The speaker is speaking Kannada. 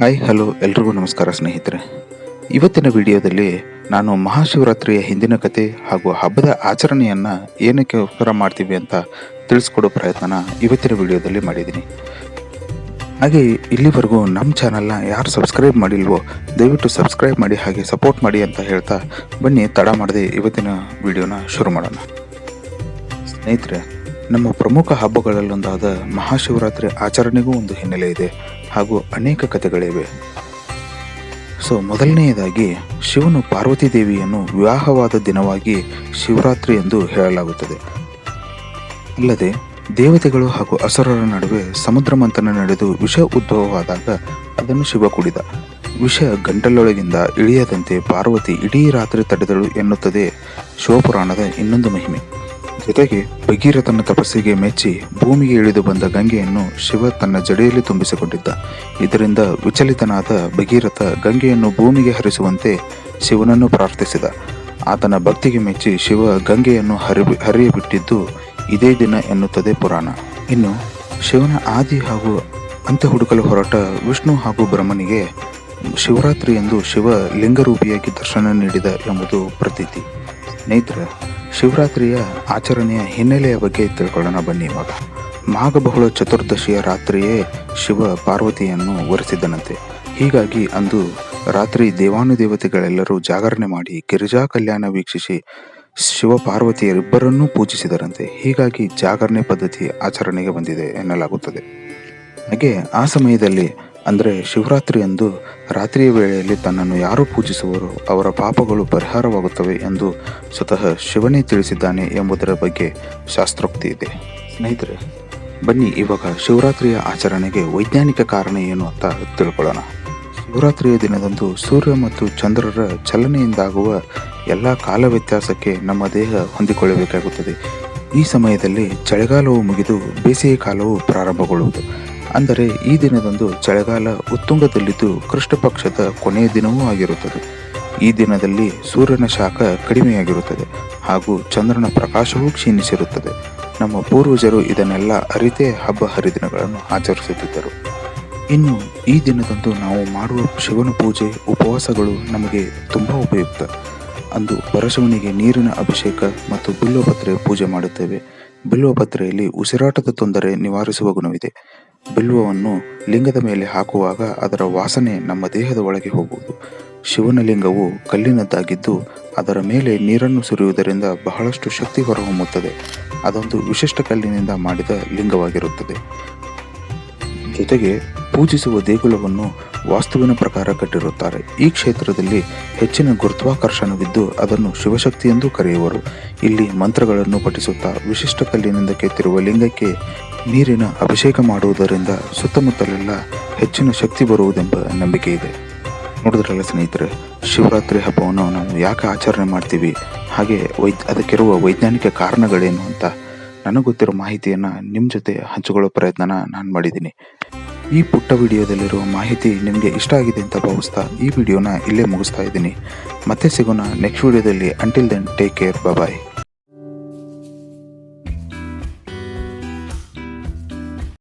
ಹಾಯ್, ಹಲೋ, ಎಲ್ರಿಗೂ ನಮಸ್ಕಾರ ಸ್ನೇಹಿತರೆ. ಇವತ್ತಿನ ವಿಡಿಯೋದಲ್ಲಿ ನಾನು ಮಹಾಶಿವರಾತ್ರಿಯ ಹಿಂದಿನ ಕತೆ ಹಾಗೂ ಹಬ್ಬದ ಆಚರಣೆಯನ್ನು ಉಪಕಾರ ಮಾಡ್ತೀವಿ ಅಂತ ತಿಳಿಸ್ಕೊಡೋ ಪ್ರಯತ್ನನ ಇವತ್ತಿನ ವಿಡಿಯೋದಲ್ಲಿ ಮಾಡಿದ್ದೀನಿ. ಹಾಗೆ ಇಲ್ಲಿವರೆಗೂ ನಮ್ಮ ಚಾನಲ್ನ ಯಾರು ಸಬ್ಸ್ಕ್ರೈಬ್ ಮಾಡಿಲ್ವೋ, ದಯವಿಟ್ಟು ಸಬ್ಸ್ಕ್ರೈಬ್ ಮಾಡಿ ಹಾಗೆ ಸಪೋರ್ಟ್ ಮಾಡಿ ಅಂತ ಹೇಳ್ತಾ ಬನ್ನಿ, ತಡ ಮಾಡದೆ ಇವತ್ತಿನ ವಿಡಿಯೋನ ಶುರು ಮಾಡೋಣ. ಸ್ನೇಹಿತರೆ, ನಮ್ಮ ಪ್ರಮುಖ ಹಬ್ಬಗಳಲ್ಲೊಂದಾದ ಮಹಾಶಿವರಾತ್ರಿ ಆಚರಣೆಗೂ ಒಂದು ಹಿನ್ನೆಲೆ ಇದೆ. ಹಾಗೂ ಅನೇಕ ಕಥೆಗಳಿವೆ. ಸೊ, ಮೊದಲನೆಯದಾಗಿ ಶಿವನು ಪಾರ್ವತಿ ದೇವಿಯನ್ನು ವಿವಾಹವಾದ ದಿನವಾಗಿ ಶಿವರಾತ್ರಿ ಎಂದು ಹೇಳಲಾಗುತ್ತದೆ. ಅಲ್ಲದೆ, ದೇವತೆಗಳು ಹಾಗೂ ಅಸುರರ ನಡುವೆ ಸಮುದ್ರ ಮಂಥನ ನಡೆದು ವಿಷ ಉದ್ಭವವಾದಾಗ ಅದನ್ನು ಶಿವ ಕುಡಿದ. ವಿಷ ಗಂಟಲೊಳಗಿಂದ ಇಳಿಯದಂತೆ ಪಾರ್ವತಿ ಇಡೀ ರಾತ್ರಿ ತಡೆದಳು ಎನ್ನುತ್ತದೆ ಶಿವಪುರಾಣದ ಇನ್ನೊಂದು ಮಹಿಮೆ. ಜೊತೆಗೆ ಭಗೀರಥನ ತಪಸ್ಸಿಗೆ ಮೆಚ್ಚಿ ಭೂಮಿಗೆ ಇಳಿದು ಬಂದ ಗಂಗೆಯನ್ನು ಶಿವ ತನ್ನ ಜಡೆಯಲ್ಲಿ ತುಂಬಿಸಿಕೊಂಡಿದ್ದ. ಇದರಿಂದ ವಿಚಲಿತನಾದ ಭಗೀರಥ ಗಂಗೆಯನ್ನು ಭೂಮಿಗೆ ಹರಿಸುವಂತೆ ಶಿವನನ್ನು ಪ್ರಾರ್ಥಿಸಿದ. ಆತನ ಭಕ್ತಿಗೆ ಮೆಚ್ಚಿ ಶಿವ ಗಂಗೆಯನ್ನು ಹರಿ ಹರಿಯಬಿಟ್ಟಿದ್ದು ಇದೇ ದಿನ ಎನ್ನುತ್ತದೆ ಪುರಾಣ. ಇನ್ನು ಶಿವನ ಆದಿ ಹಾಗೂ ಅಂತ್ಯ ಹುಡುಕಲು ಹೊರಟ ವಿಷ್ಣು ಹಾಗೂ ಬ್ರಹ್ಮನಿಗೆ ಶಿವರಾತ್ರಿ ಎಂದು ಶಿವ ಲಿಂಗರೂಪಿಯಾಗಿ ದರ್ಶನ ನೀಡಿದ ಎಂಬುದು ಪ್ರತೀತಿ. ಸ್ನೇಹಿತರೆ ಶಿವರಾತ್ರಿಯ ಆಚರಣೆಯ ಹಿನ್ನೆಲೆಯ ಬಗ್ಗೆ ತಿಳ್ಕೊಳ್ಳೋಣ ಬನ್ನಿ ಇವಾಗ. ಮಾಘ ಬಹುಳ ಚತುರ್ದಶಿಯ ರಾತ್ರಿಯೇ ಶಿವ ಪಾರ್ವತಿಯನ್ನು ಒರೆಸಿದ್ದನಂತೆ ಹೀಗಾಗಿ ಅಂದು ರಾತ್ರಿ ದೇವಾನುದೇವತೆಗಳೆಲ್ಲರೂ ಜಾಗರಣೆ ಮಾಡಿ ಗಿರಿಜಾ ಕಲ್ಯಾಣ ವೀಕ್ಷಿಸಿ ಶಿವ ಪಾರ್ವತಿಯರಿಬ್ಬರನ್ನೂ ಪೂಜಿಸಿದರಂತೆ. ಹೀಗಾಗಿ ಜಾಗರಣೆ ಪದ್ಧತಿ ಆಚರಣೆಗೆ ಬಂದಿದೆ ಎನ್ನಲಾಗುತ್ತದೆ. ಹಾಗೆ ಆ ಸಮಯದಲ್ಲಿ ಅಂದರೆ ಶಿವರಾತ್ರಿಯಂದು ರಾತ್ರಿಯ ವೇಳೆಯಲ್ಲಿ ತನ್ನನ್ನು ಯಾರು ಪೂಜಿಸುವರೋ ಅವರ ಪಾಪಗಳು ಪರಿಹಾರವಾಗುತ್ತವೆ ಎಂದು ಸ್ವತಃ ಶಿವನೇ ತಿಳಿಸಿದ್ದಾನೆ ಎಂಬುದರ ಬಗ್ಗೆ ಶಾಸ್ತ್ರೋಕ್ತಿ ಇದೆ. ಸ್ನೇಹಿತರೆ, ಬನ್ನಿ ಇವಾಗ ಶಿವರಾತ್ರಿಯ ಆಚರಣೆಗೆ ವೈಜ್ಞಾನಿಕ ಕಾರಣ ಏನು ಅಂತ ತಿಳ್ಕೊಳ್ಳೋಣ. ಶಿವರಾತ್ರಿಯ ದಿನದಂದು ಸೂರ್ಯ ಮತ್ತು ಚಂದ್ರರ ಚಲನೆಯಿಂದಾಗುವ ಎಲ್ಲ ಕಾಲ ವ್ಯತ್ಯಾಸಕ್ಕೆ ನಮ್ಮ ದೇಹ ಹೊಂದಿಕೊಳ್ಳಬೇಕಾಗುತ್ತದೆ. ಈ ಸಮಯದಲ್ಲಿ ಚಳಿಗಾಲವು ಮುಗಿದು ಬೇಸಿಗೆ ಕಾಲವು ಪ್ರಾರಂಭಗೊಳ್ಳುವುದು. ಅಂದರೆ ಈ ದಿನದಂದು ಚಳಿಗಾಲ ಉತ್ತುಂಗದಲ್ಲಿದ್ದು ಕೃಷ್ಣ ಪಕ್ಷದ ಕೊನೆಯ ದಿನವೂ ಆಗಿರುತ್ತದೆ. ಈ ದಿನದಲ್ಲಿ ಸೂರ್ಯನ ಶಾಖ ಕಡಿಮೆಯಾಗಿರುತ್ತದೆ ಹಾಗೂ ಚಂದ್ರನ ಪ್ರಕಾಶವೂ ಕ್ಷೀಣಿಸಿರುತ್ತದೆ. ನಮ್ಮ ಪೂರ್ವಜರು ಇದನ್ನೆಲ್ಲ ಅರಿತೇ ಹಬ್ಬ ಹರಿದಿನಗಳನ್ನು ಆಚರಿಸುತ್ತಿದ್ದರು. ಇನ್ನು ಈ ದಿನದಂದು ನಾವು ಮಾಡುವ ಶಿವನ ಪೂಜೆ, ಉಪವಾಸಗಳು ನಮಗೆ ತುಂಬ ಉಪಯುಕ್ತ. ಅಂದು ಪರಶಿವನಿಗೆ ನೀರಿನ ಅಭಿಷೇಕ ಮತ್ತು ಬಿಲ್ವಪತ್ರೆ ಪೂಜೆ ಮಾಡುತ್ತೇವೆ. ಬಿಲ್ವಪತ್ರೆಯಲ್ಲಿ ಉಸಿರಾಟದ ತೊಂದರೆ ನಿವಾರಿಸುವ ಗುಣವಿದೆ. ಬಿಲ್ವವನ್ನು ಲಿಂಗದ ಮೇಲೆ ಹಾಕುವಾಗ ಅದರ ವಾಸನೆ ನಮ್ಮ ದೇಹದ ಒಳಗೆ ಹೋಗುವುದು. ಶಿವನ ಲಿಂಗವು ಕಲ್ಲಿನದ್ದಾಗಿದ್ದು ಅದರ ಮೇಲೆ ನೀರನ್ನು ಸುರಿಯುವುದರಿಂದ ಬಹಳಷ್ಟು ಶಕ್ತಿ ಹೊರಹೊಮ್ಮುತ್ತದೆ. ಅದೊಂದು ವಿಶಿಷ್ಟ ಕಲ್ಲಿನಿಂದ ಮಾಡಿದ ಲಿಂಗವಾಗಿರುತ್ತದೆ. ಜೊತೆಗೆ ಪೂಜಿಸುವ ದೇಗುಲವನ್ನು ವಾಸ್ತುವಿನ ಪ್ರಕಾರ ಕಟ್ಟಿರುತ್ತಾರೆ. ಈ ಕ್ಷೇತ್ರದಲ್ಲಿ ಹೆಚ್ಚಿನ ಗುರುತ್ವಾಕರ್ಷಣವಿದ್ದು ಅದನ್ನು ಶಿವಶಕ್ತಿ ಎಂದು ಕರೆಯುವರು. ಇಲ್ಲಿ ಮಂತ್ರಗಳನ್ನು ಪಠಿಸುತ್ತಾ ವಿಶಿಷ್ಟ ಕಲ್ಲಿನಿಂದ ಕೆತ್ತಿರುವ ಲಿಂಗಕ್ಕೆ ನೀರಿನ ಅಭಿಷೇಕ ಮಾಡುವುದರಿಂದ ಸುತ್ತಮುತ್ತಲೆಲ್ಲ ಹೆಚ್ಚಿನ ಶಕ್ತಿ ಬರುವುದೆಂಬ ನಂಬಿಕೆ ಇದೆ. ನೋಡಿದ್ರಲ್ಲ ಸ್ನೇಹಿತರೆ, ಶಿವರಾತ್ರಿ ಹಬ್ಬವನ್ನು ನಾವು ಯಾಕೆ ಆಚರಣೆ ಮಾಡ್ತೀವಿ? ಹಾಗೆ ವೈ ಅದಕ್ಕಿರುವ ವೈಜ್ಞಾನಿಕ ಕಾರಣಗಳೇನು ಅಂತ ನನಗೊತ್ತಿರೋ ಗೊತ್ತಿರೋ ಮಾಹಿತಿಯನ್ನು ನಿಮ್ಮ ಜೊತೆ ಹಂಚಿಕೊಳ್ಳೋ ಪ್ರಯತ್ನನ ನಾನು ಮಾಡಿದ್ದೀನಿ. ಈ ಪುಟ್ಟ ವಿಡಿಯೋದಲ್ಲಿರುವ ಮಾಹಿತಿ ನಿಮಗೆ ಇಷ್ಟ ಆಗಿದೆ ಅಂತ ಭಾವಿಸ್ತಾ ಈ ವಿಡಿಯೋನ ಇಲ್ಲೇ ಮುಗಿಸ್ತಾ ಇದ್ದೀನಿ. ಮತ್ತೆ ಸಿಗೋಣ ನೆಕ್ಸ್ಟ್ ವಿಡಿಯೋದಲ್ಲಿ. Until then take care bye